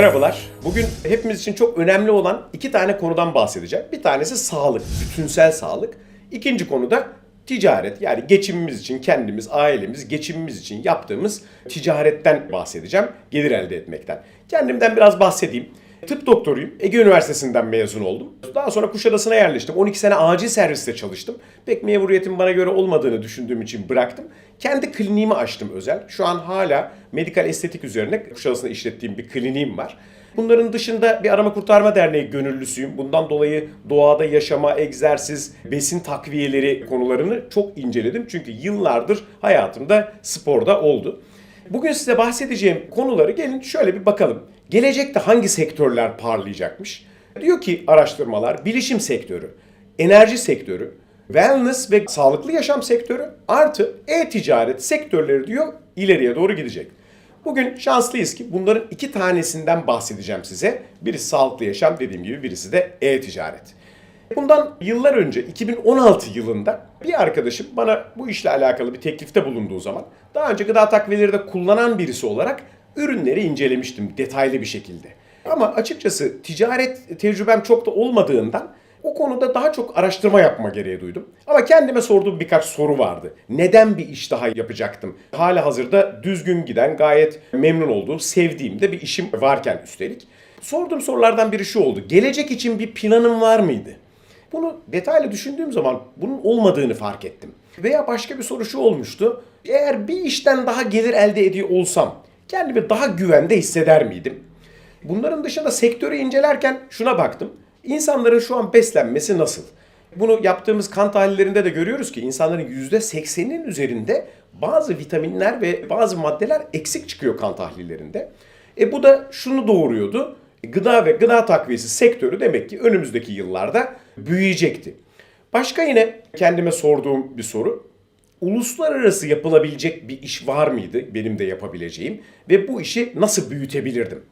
Merhabalar. Bugün hepimiz için çok önemli olan iki tane konudan bahsedeceğim. Bir tanesi sağlık, bütünsel sağlık. İkinci konu da ticaret. Yani geçimimiz için kendimiz, ailemiz, geçimimiz için yaptığımız ticaretten bahsedeceğim. Gelir elde etmekten. Kendimden biraz bahsedeyim. Tıp doktoruyum. Ege Üniversitesi'nden mezun oldum. Daha sonra Kuşadası'na yerleştim. 12 sene acil serviste çalıştım. Pek memuriyetin bana göre olmadığını düşündüğüm için bıraktım. Kendi kliniğimi açtım özel. Şu an hala medikal estetik üzerine Kuşadası'nda işlettiğim bir kliniğim var. Bunların dışında bir arama kurtarma derneği gönüllüsüyüm. Bundan dolayı doğada yaşama, egzersiz, besin takviyeleri konularını çok inceledim. Çünkü yıllardır hayatımda sporda oldu. Bugün size bahsedeceğim konuları gelin şöyle bir bakalım. Gelecekte hangi sektörler parlayacakmış? Diyor ki araştırmalar bilişim sektörü, enerji sektörü, wellness ve sağlıklı yaşam sektörü artı e-ticaret sektörleri diyor ileriye doğru gidecek. Bugün şanslıyız ki bunların iki tanesinden bahsedeceğim size. Birisi sağlıklı yaşam dediğim gibi birisi de e-ticaret. Bundan yıllar önce 2016 yılında bir arkadaşım bana bu işle alakalı bir teklifte bulunduğu zaman daha önce gıda takviyeleri de kullanan birisi olarak ürünleri incelemiştim detaylı bir şekilde. Ama açıkçası ticaret tecrübem çok da olmadığından o konuda daha çok araştırma yapma gereği duydum. Ama kendime sorduğum birkaç soru vardı. Neden bir iş daha yapacaktım? Hala hazırda düzgün giden, gayet memnun olduğum, sevdiğim de bir işim varken üstelik. Sorduğum sorulardan biri şu oldu. Gelecek için bir planım var mıydı? Bunu detaylı düşündüğüm zaman bunun olmadığını fark ettim. Veya başka bir soru şu olmuştu. Eğer bir işten daha gelir elde ediyor olsam kendimi daha güvende hisseder miydim? Bunların dışında sektörü incelerken şuna baktım. İnsanların şu an beslenmesi nasıl? Bunu yaptığımız kan tahlillerinde de görüyoruz ki insanların %80'in üzerinde bazı vitaminler ve bazı maddeler eksik çıkıyor kan tahlillerinde. E bu da şunu doğuruyordu. Gıda ve gıda takviyesi sektörü demek ki önümüzdeki yıllarda büyüyecekti. Başka yine kendime sorduğum bir soru. Uluslararası yapılabilecek bir iş var mıydı benim de yapabileceğim ve bu işi nasıl büyütebilirdim?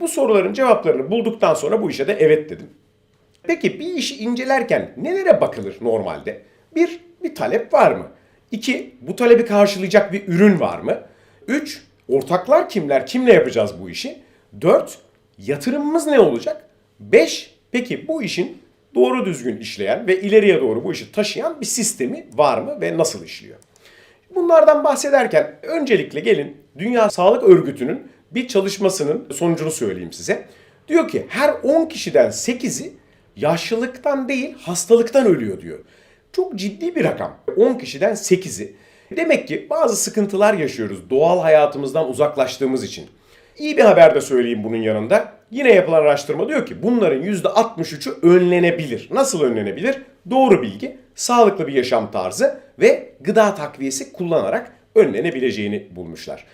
Bu soruların cevaplarını bulduktan sonra bu işe de evet dedim. Peki bir işi incelerken nelere bakılır normalde? Bir, bir talep var mı? İki, bu talebi karşılayacak bir ürün var mı? Üç, ortaklar kimler? Kimle yapacağız bu işi? Dört, yatırımımız ne olacak? Beş, peki bu işin doğru düzgün işleyen ve ileriye doğru bu işi taşıyan bir sistemi var mı ve nasıl işliyor? Bunlardan bahsederken öncelikle gelin Dünya Sağlık Örgütü'nün bir çalışmasının sonucunu söyleyeyim size. Diyor ki her 10 kişiden 8'i yaşlılıktan değil hastalıktan ölüyor diyor. Çok ciddi bir rakam. 10 kişiden 8'i. Demek ki bazı sıkıntılar yaşıyoruz doğal hayatımızdan uzaklaştığımız için. İyi bir haber de söyleyeyim bunun yanında. Yine yapılan araştırma diyor ki bunların %63'ü önlenebilir. Nasıl önlenebilir? Doğru bilgi, sağlıklı bir yaşam tarzı ve gıda takviyesi kullanarak önlenebileceğini bulmuşlar.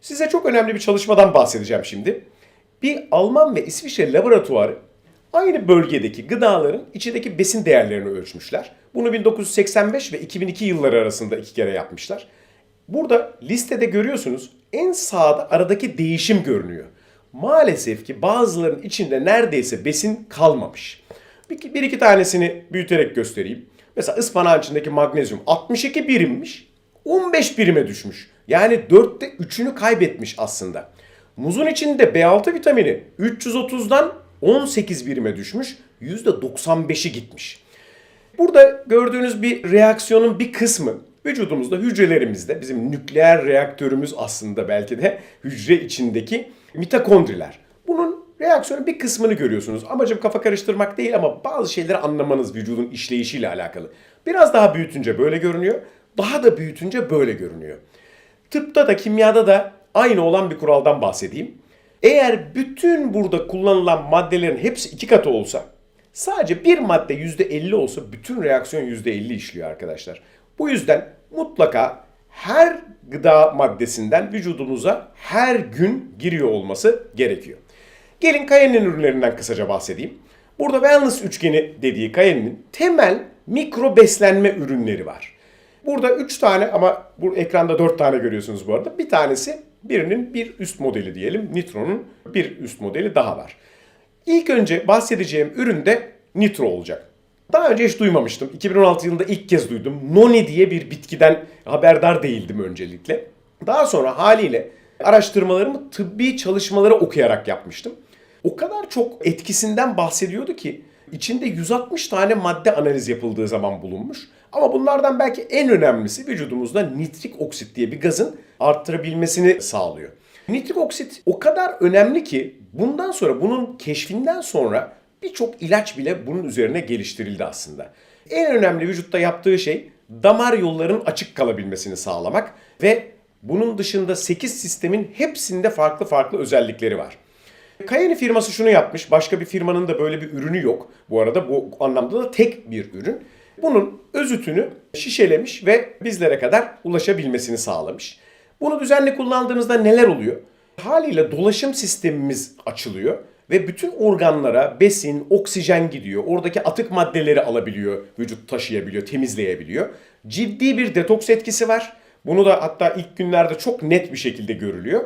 Size çok önemli bir çalışmadan bahsedeceğim şimdi. Bir Alman ve İsviçre laboratuvarı aynı bölgedeki gıdaların içindeki besin değerlerini ölçmüşler. Bunu 1985 ve 2002 yılları arasında iki kere yapmışlar. Burada listede görüyorsunuz en sağda aradaki değişim görünüyor. Maalesef ki bazılarının içinde neredeyse besin kalmamış. Bir, bir iki tanesini büyüterek göstereyim. Mesela ıspanağın içindeki magnezyum 62 birimmiş, 15 birime düşmüş. Yani dörtte üçünü kaybetmiş aslında. Muzun içinde B6 vitamini 330'dan 18 birime düşmüş, %95'i gitmiş. Burada gördüğünüz bir reaksiyonun bir kısmı vücudumuzda, hücrelerimizde bizim nükleer reaktörümüz aslında belki de hücre içindeki mitokondriler. Bunun reaksiyonun bir kısmını görüyorsunuz. Amacım kafa karıştırmak değil ama bazı şeyleri anlamanız vücudun işleyişiyle alakalı. Biraz daha büyütünce böyle görünüyor, daha da büyütünce böyle görünüyor. Tıpta da kimyada da aynı olan bir kuraldan bahsedeyim. Eğer bütün burada kullanılan maddelerin hepsi iki katı olsa sadece bir madde %50 olsa bütün reaksiyon %50 işliyor arkadaşlar. Bu yüzden mutlaka her gıda maddesinden vücudumuza her gün giriyor olması gerekiyor. Gelin Kayen'in ürünlerinden kısaca bahsedeyim. Burada wellness üçgeni dediği Kayen'in temel mikro beslenme ürünleri var. Burada 3 tane ama bu ekranda 4 tane görüyorsunuz bu arada. Bir tanesi birinin bir üst modeli diyelim. Nitro'nun bir üst modeli daha var. İlk önce bahsedeceğim ürün de Nitro olacak. Daha önce hiç duymamıştım. 2016 yılında ilk kez duydum. Noni diye bir bitkiden haberdar değildim öncelikle. Daha sonra haliyle araştırmalarımı tıbbi çalışmaları okuyarak yapmıştım. o kadar çok etkisinden bahsediyordu ki içinde 160 tane madde analiz yapıldığı zaman bulunmuş. Ama bunlardan belki en önemlisi vücudumuzda nitrik oksit diye bir gazın arttırabilmesini sağlıyor. Nitrik oksit o kadar önemli ki bundan sonra bunun keşfinden sonra birçok ilaç bile bunun üzerine geliştirildi aslında. En önemli vücutta yaptığı şey damar yollarının açık kalabilmesini sağlamak ve bunun dışında 8 sistemin hepsinde farklı farklı özellikleri var. Kayeni firması şunu yapmış. Başka bir firmanın da böyle bir ürünü yok. Bu arada bu anlamda da tek bir ürün. Bunun özütünü şişelemiş ve bizlere kadar ulaşabilmesini sağlamış. Bunu düzenli kullandığımızda neler oluyor? Haliyle dolaşım sistemimiz açılıyor ve bütün organlara besin, oksijen gidiyor. Oradaki atık maddeleri alabiliyor, vücut taşıyabiliyor, temizleyebiliyor. Ciddi bir detoks etkisi var. Bunu da hatta ilk günlerde çok net bir şekilde görülüyor.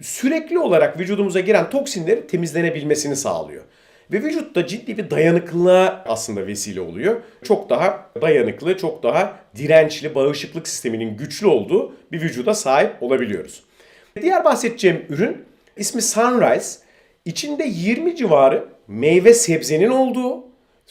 Sürekli olarak vücudumuza giren toksinleri temizlenebilmesini sağlıyor. Ve vücutta ciddi bir dayanıklılığa aslında vesile oluyor. Çok daha dayanıklı, çok daha dirençli, bağışıklık sisteminin güçlü olduğu bir vücuda sahip olabiliyoruz. Diğer bahsedeceğim ürün ismi Sunrise. İçinde 20 civarı meyve sebzenin olduğu,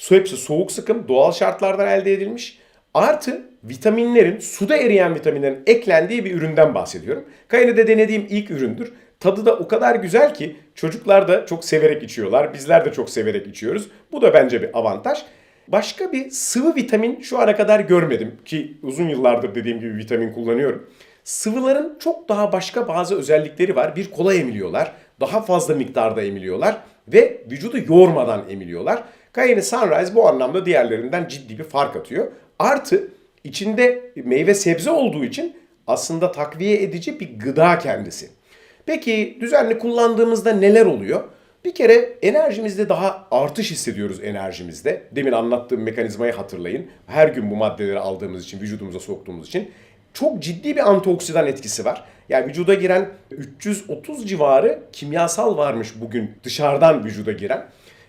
hepsi soğuk sıkım, doğal şartlardan elde edilmiş. Artı vitaminlerin, suda eriyen vitaminlerin eklendiği bir üründen bahsediyorum. Kayane'de denediğim ilk üründür. Tadı da o kadar güzel ki çocuklar da çok severek içiyorlar. Bizler de çok severek içiyoruz. Bu da bence bir avantaj. Başka bir sıvı vitamin şu ana kadar görmedim ki uzun yıllardır dediğim gibi vitamin kullanıyorum. Sıvıların çok daha başka bazı özellikleri var. Bir kolay emiliyorlar, daha fazla miktarda emiliyorlar ve vücudu yormadan emiliyorlar. Cayenne Sunrise bu anlamda diğerlerinden ciddi bir fark atıyor. Artı içinde meyve sebze olduğu için aslında takviye edici bir gıda kendisi. Peki düzenli kullandığımızda neler oluyor? Bir kere enerjimizde daha artış hissediyoruz enerjimizde. Demin anlattığım mekanizmayı hatırlayın. Her gün bu maddeleri aldığımız için, vücudumuza soktuğumuz için çok ciddi bir antioksidan etkisi var. Yani vücuda giren 330 civarı kimyasal varmış bugün dışarıdan vücuda giren.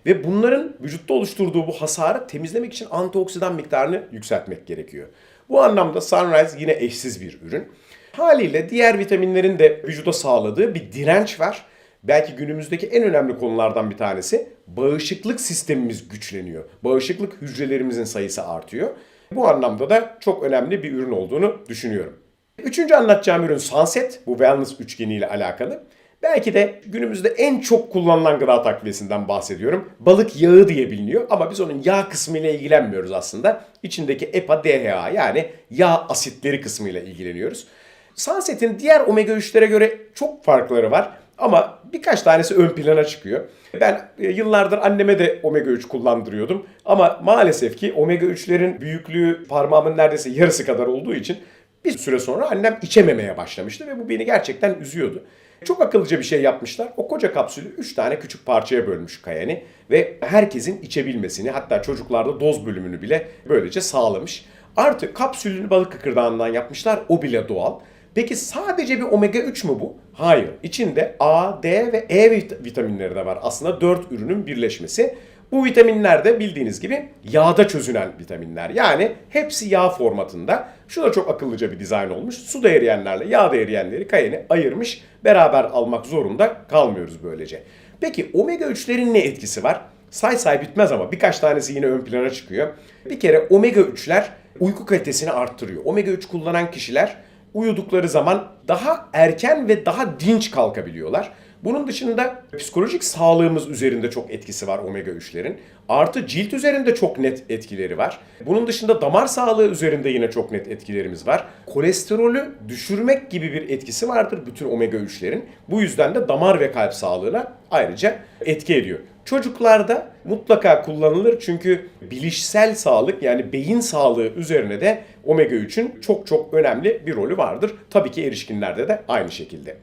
Ve bunların vücutta oluşturduğu bu hasarı temizlemek için antioksidan miktarını yükseltmek gerekiyor. Bu anlamda Sunrise yine eşsiz bir ürün. Haliyle diğer vitaminlerin de vücuda sağladığı bir direnç var. Belki günümüzdeki en önemli konulardan bir tanesi bağışıklık sistemimiz güçleniyor. Bağışıklık hücrelerimizin sayısı artıyor. Bu anlamda da çok önemli bir ürün olduğunu düşünüyorum. Üçüncü anlatacağım ürün Sunset. Bu wellness üçgeniyle alakalı. Belki de günümüzde en çok kullanılan gıda takviyesinden bahsediyorum. Balık yağı diye biliniyor ama biz onun yağ kısmıyla ilgilenmiyoruz aslında. İçindeki EPA, DHA yani yağ asitleri kısmıyla ilgileniyoruz. Sunset'in diğer omega 3'lere göre çok farkları var ama birkaç tanesi ön plana çıkıyor. Ben e, yıllardır anneme de omega 3 kullandırıyordum ama maalesef ki omega 3'lerin büyüklüğü parmağımın neredeyse yarısı kadar olduğu için bir süre sonra annem içememeye başlamıştı ve bu beni gerçekten üzüyordu. Çok akıllıca bir şey yapmışlar. O koca kapsülü 3 tane küçük parçaya bölmüş Kayani ve herkesin içebilmesini hatta çocuklarda doz bölümünü bile böylece sağlamış. Artı kapsülünü balık kıkırdağından yapmışlar. O bile doğal. Peki sadece bir omega 3 mü bu? Hayır. İçinde A, D ve E vitaminleri de var. Aslında 4 ürünün birleşmesi. Bu vitaminler de bildiğiniz gibi yağda çözünen vitaminler. Yani hepsi yağ formatında. Şu da çok akıllıca bir dizayn olmuş. Suda eriyenlerle yağda eriyenleri kayeni ayırmış. Beraber almak zorunda kalmıyoruz böylece. Peki omega 3'lerin ne etkisi var? Say say bitmez ama birkaç tanesi yine ön plana çıkıyor. Bir kere omega 3'ler uyku kalitesini arttırıyor. Omega 3 kullanan kişiler uyudukları zaman daha erken ve daha dinç kalkabiliyorlar. Bunun dışında psikolojik sağlığımız üzerinde çok etkisi var omega 3'lerin. Artı cilt üzerinde çok net etkileri var. Bunun dışında damar sağlığı üzerinde yine çok net etkilerimiz var. Kolesterolü düşürmek gibi bir etkisi vardır bütün omega 3'lerin. Bu yüzden de damar ve kalp sağlığına ayrıca etki ediyor. Çocuklarda mutlaka kullanılır çünkü bilişsel sağlık yani beyin sağlığı üzerine de omega 3'ün çok çok önemli bir rolü vardır. Tabii ki erişkinlerde de aynı şekilde.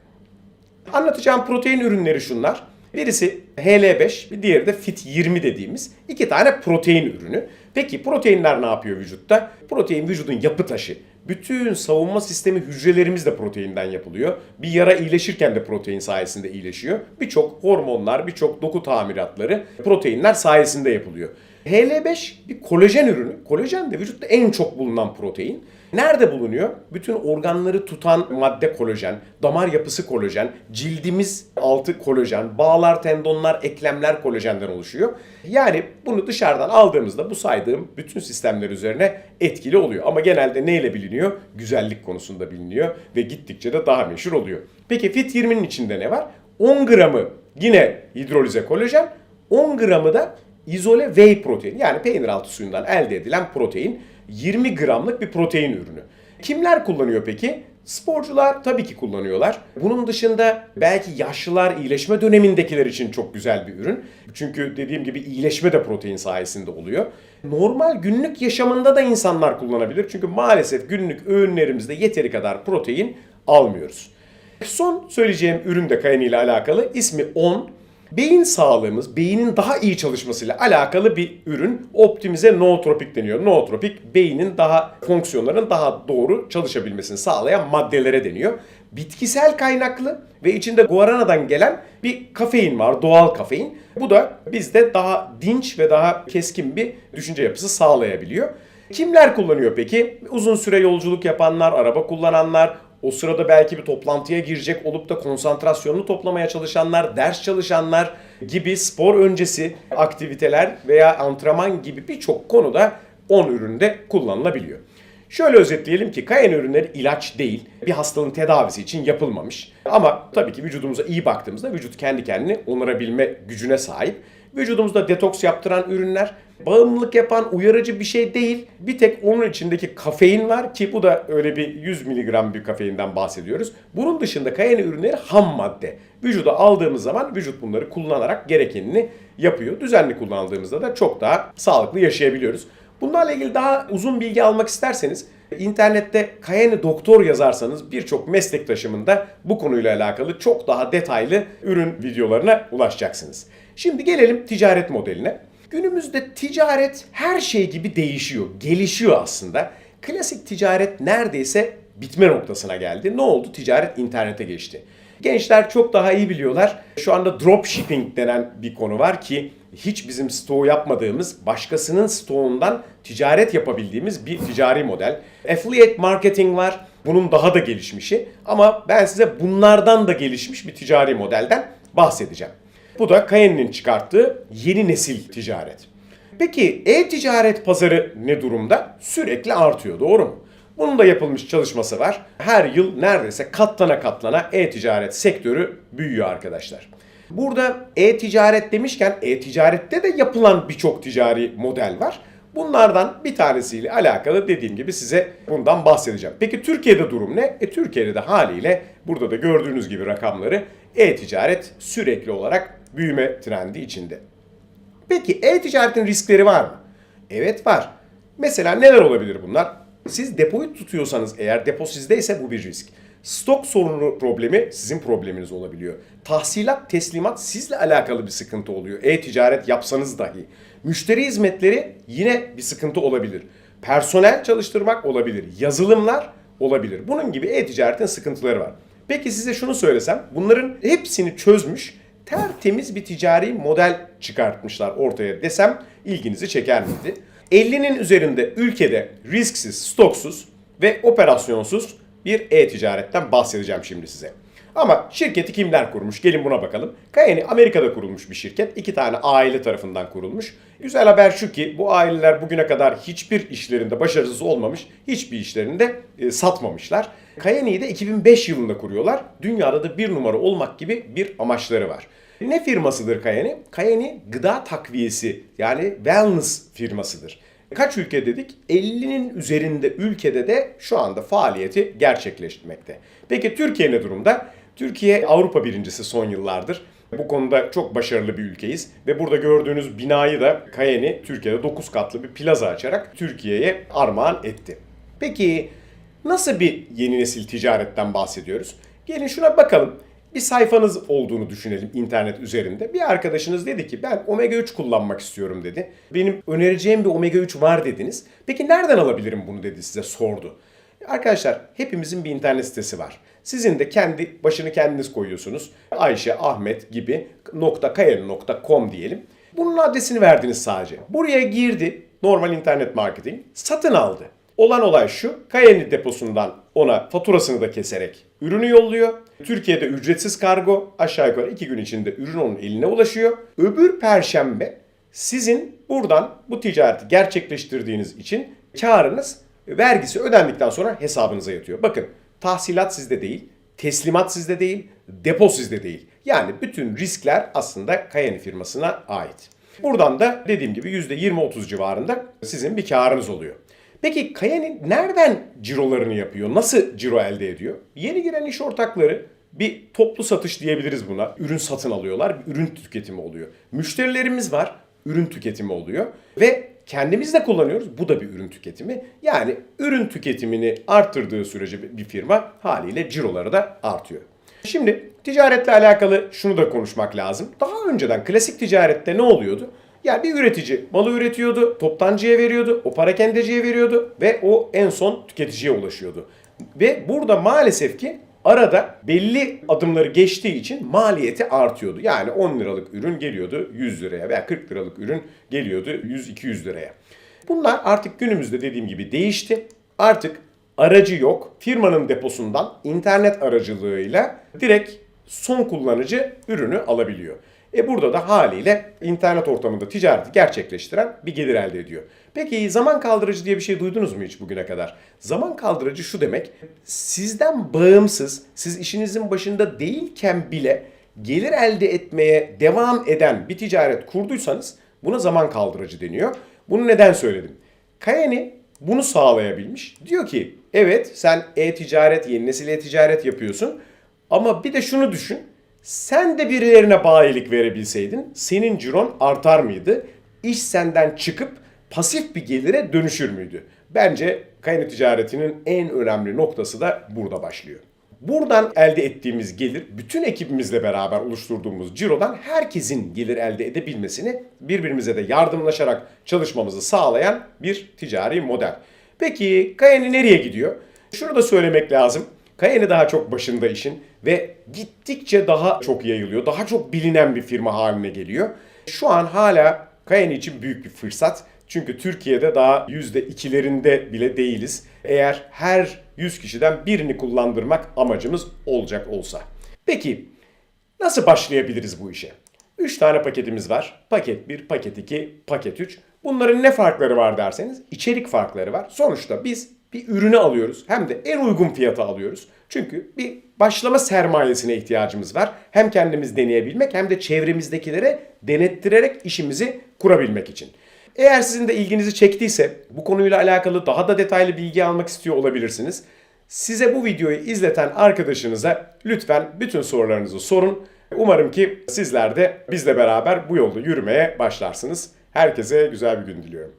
Anlatacağım protein ürünleri şunlar. Birisi HL5, bir diğeri de FIT20 dediğimiz iki tane protein ürünü. Peki proteinler ne yapıyor vücutta? Protein vücudun yapı taşı. Bütün savunma sistemi hücrelerimiz de proteinden yapılıyor. Bir yara iyileşirken de protein sayesinde iyileşiyor. Birçok hormonlar, birçok doku tamiratları proteinler sayesinde yapılıyor. HL5 bir kolajen ürünü. Kolajen de vücutta en çok bulunan protein. Nerede bulunuyor? Bütün organları tutan madde kolajen, damar yapısı kolajen, cildimiz altı kolajen, bağlar, tendonlar, eklemler kolajenden oluşuyor. Yani bunu dışarıdan aldığımızda bu saydığım bütün sistemler üzerine etkili oluyor. Ama genelde neyle biliniyor? Güzellik konusunda biliniyor ve gittikçe de daha meşhur oluyor. Peki Fit 20'nin içinde ne var? 10 gramı yine hidrolize kolajen, 10 gramı da izole whey protein yani peynir altı suyundan elde edilen protein 20 gramlık bir protein ürünü. Kimler kullanıyor peki? Sporcular tabii ki kullanıyorlar. Bunun dışında belki yaşlılar, iyileşme dönemindekiler için çok güzel bir ürün. Çünkü dediğim gibi iyileşme de protein sayesinde oluyor. Normal günlük yaşamında da insanlar kullanabilir. Çünkü maalesef günlük öğünlerimizde yeteri kadar protein almıyoruz. Son söyleyeceğim ürün de Kayan ile alakalı. İsmi 10. Beyin sağlığımız, beynin daha iyi çalışmasıyla alakalı bir ürün. Optimize nootropik deniyor. Nootropik beynin daha fonksiyonların daha doğru çalışabilmesini sağlayan maddelere deniyor. Bitkisel kaynaklı ve içinde guaranadan gelen bir kafein var, doğal kafein. Bu da bizde daha dinç ve daha keskin bir düşünce yapısı sağlayabiliyor. Kimler kullanıyor peki? Uzun süre yolculuk yapanlar, araba kullananlar, o sırada belki bir toplantıya girecek olup da konsantrasyonunu toplamaya çalışanlar, ders çalışanlar gibi spor öncesi aktiviteler veya antrenman gibi birçok konuda 10 üründe kullanılabiliyor. Şöyle özetleyelim ki kayan ürünleri ilaç değil, bir hastalığın tedavisi için yapılmamış. Ama tabii ki vücudumuza iyi baktığımızda vücut kendi kendini onarabilme gücüne sahip. Vücudumuzda detoks yaptıran ürünler, bağımlılık yapan uyarıcı bir şey değil. Bir tek onun içindeki kafein var ki bu da öyle bir 100 miligram bir kafeinden bahsediyoruz. Bunun dışında kayan ürünleri ham madde. Vücuda aldığımız zaman vücut bunları kullanarak gerekenini yapıyor. Düzenli kullandığımızda da çok daha sağlıklı yaşayabiliyoruz. Bunlarla ilgili daha uzun bilgi almak isterseniz internette Kayani Doktor yazarsanız birçok meslektaşımın bu konuyla alakalı çok daha detaylı ürün videolarına ulaşacaksınız. Şimdi gelelim ticaret modeline. Günümüzde ticaret her şey gibi değişiyor, gelişiyor aslında. Klasik ticaret neredeyse bitme noktasına geldi. Ne oldu? Ticaret internete geçti. Gençler çok daha iyi biliyorlar. Şu anda dropshipping denen bir konu var ki hiç bizim stoğu yapmadığımız, başkasının stoğundan ticaret yapabildiğimiz bir ticari model. Affiliate marketing var. Bunun daha da gelişmişi. Ama ben size bunlardan da gelişmiş bir ticari modelden bahsedeceğim. Bu da Cayenne'nin çıkarttığı yeni nesil ticaret. Peki e-ticaret pazarı ne durumda? Sürekli artıyor doğru mu? Bunun da yapılmış çalışması var. Her yıl neredeyse katlana katlana e-ticaret sektörü büyüyor arkadaşlar. Burada e-ticaret demişken e-ticarette de yapılan birçok ticari model var. Bunlardan bir tanesiyle alakalı dediğim gibi size bundan bahsedeceğim. Peki Türkiye'de durum ne? E Türkiye'de de haliyle burada da gördüğünüz gibi rakamları e-ticaret sürekli olarak büyüme trendi içinde. Peki e-ticaretin riskleri var mı? Evet var. Mesela neler olabilir bunlar? Siz depoyu tutuyorsanız eğer depo sizdeyse bu bir risk. Stok sorunu problemi sizin probleminiz olabiliyor. Tahsilat, teslimat sizle alakalı bir sıkıntı oluyor. E-ticaret yapsanız dahi. Müşteri hizmetleri yine bir sıkıntı olabilir. Personel çalıştırmak olabilir. Yazılımlar olabilir. Bunun gibi e-ticaretin sıkıntıları var. Peki size şunu söylesem, bunların hepsini çözmüş, tertemiz bir ticari model çıkartmışlar ortaya desem ilginizi çeker miydi? 50'nin üzerinde ülkede risksiz, stoksuz ve operasyonsuz bir e-ticaretten bahsedeceğim şimdi size. Ama şirketi kimler kurmuş? Gelin buna bakalım. Kayeni Amerika'da kurulmuş bir şirket. İki tane aile tarafından kurulmuş. Güzel haber şu ki bu aileler bugüne kadar hiçbir işlerinde başarısız olmamış. Hiçbir işlerinde e, satmamışlar. Kayeni'yi de 2005 yılında kuruyorlar. Dünyada da bir numara olmak gibi bir amaçları var. Ne firmasıdır Kayeni? Kayeni gıda takviyesi yani wellness firmasıdır. Kaç ülke dedik? 50'nin üzerinde ülkede de şu anda faaliyeti gerçekleştirmekte. Peki Türkiye ne durumda? Türkiye Avrupa birincisi son yıllardır. Bu konuda çok başarılı bir ülkeyiz ve burada gördüğünüz binayı da Kayeni Türkiye'de 9 katlı bir plaza açarak Türkiye'ye armağan etti. Peki nasıl bir yeni nesil ticaretten bahsediyoruz? Gelin şuna bakalım bir sayfanız olduğunu düşünelim internet üzerinde. Bir arkadaşınız dedi ki ben omega 3 kullanmak istiyorum dedi. Benim önereceğim bir omega 3 var dediniz. Peki nereden alabilirim bunu dedi size sordu. Arkadaşlar hepimizin bir internet sitesi var. Sizin de kendi başını kendiniz koyuyorsunuz. Ayşe, Ahmet gibi .kayarı.com diyelim. Bunun adresini verdiniz sadece. Buraya girdi normal internet marketing satın aldı. Olan olay şu, Kayen'i deposundan ona faturasını da keserek ürünü yolluyor. Türkiye'de ücretsiz kargo aşağı yukarı 2 gün içinde ürün onun eline ulaşıyor. Öbür perşembe sizin buradan bu ticareti gerçekleştirdiğiniz için karınız vergisi ödendikten sonra hesabınıza yatıyor. Bakın tahsilat sizde değil, teslimat sizde değil, depo sizde değil. Yani bütün riskler aslında Cayenne firmasına ait. Buradan da dediğim gibi %20-30 civarında sizin bir karınız oluyor. Peki Cayenne nereden cirolarını yapıyor? Nasıl ciro elde ediyor? Yeni giren iş ortakları bir toplu satış diyebiliriz buna. Ürün satın alıyorlar, ürün tüketimi oluyor. Müşterilerimiz var, ürün tüketimi oluyor. Ve kendimiz de kullanıyoruz. Bu da bir ürün tüketimi. Yani ürün tüketimini arttırdığı sürece bir firma haliyle ciroları da artıyor. Şimdi ticaretle alakalı şunu da konuşmak lazım. Daha önceden klasik ticarette ne oluyordu? Yani bir üretici malı üretiyordu, toptancıya veriyordu, o parakendeciye veriyordu ve o en son tüketiciye ulaşıyordu. Ve burada maalesef ki arada belli adımları geçtiği için maliyeti artıyordu. Yani 10 liralık ürün geliyordu 100 liraya veya 40 liralık ürün geliyordu 100-200 liraya. Bunlar artık günümüzde dediğim gibi değişti. Artık aracı yok. Firmanın deposundan internet aracılığıyla direkt son kullanıcı ürünü alabiliyor. E burada da haliyle internet ortamında ticareti gerçekleştiren bir gelir elde ediyor. Peki zaman kaldırıcı diye bir şey duydunuz mu hiç bugüne kadar? Zaman kaldırıcı şu demek, sizden bağımsız, siz işinizin başında değilken bile gelir elde etmeye devam eden bir ticaret kurduysanız buna zaman kaldırıcı deniyor. Bunu neden söyledim? Kayani bunu sağlayabilmiş. Diyor ki evet sen e-ticaret, yeni nesil e-ticaret yapıyorsun ama bir de şunu düşün. Sen de birilerine bayilik verebilseydin senin ciron artar mıydı? İş senden çıkıp pasif bir gelire dönüşür müydü? Bence kaynak ticaretinin en önemli noktası da burada başlıyor. Buradan elde ettiğimiz gelir bütün ekibimizle beraber oluşturduğumuz cirodan herkesin gelir elde edebilmesini birbirimize de yardımlaşarak çalışmamızı sağlayan bir ticari model. Peki Kayani nereye gidiyor? Şunu da söylemek lazım. Kayani daha çok başında işin ve gittikçe daha çok yayılıyor. Daha çok bilinen bir firma haline geliyor. Şu an hala Kayani için büyük bir fırsat. Çünkü Türkiye'de daha %2'lerinde bile değiliz. Eğer her 100 kişiden birini kullandırmak amacımız olacak olsa. Peki nasıl başlayabiliriz bu işe? 3 tane paketimiz var. Paket 1, paket 2, paket 3. Bunların ne farkları var derseniz içerik farkları var. Sonuçta biz bir ürünü alıyoruz hem de en uygun fiyata alıyoruz. Çünkü bir başlama sermayesine ihtiyacımız var. Hem kendimiz deneyebilmek hem de çevremizdekilere denettirerek işimizi kurabilmek için. Eğer sizin de ilginizi çektiyse bu konuyla alakalı daha da detaylı bilgi almak istiyor olabilirsiniz. Size bu videoyu izleten arkadaşınıza lütfen bütün sorularınızı sorun. Umarım ki sizler de bizle beraber bu yolda yürümeye başlarsınız. Herkese güzel bir gün diliyorum.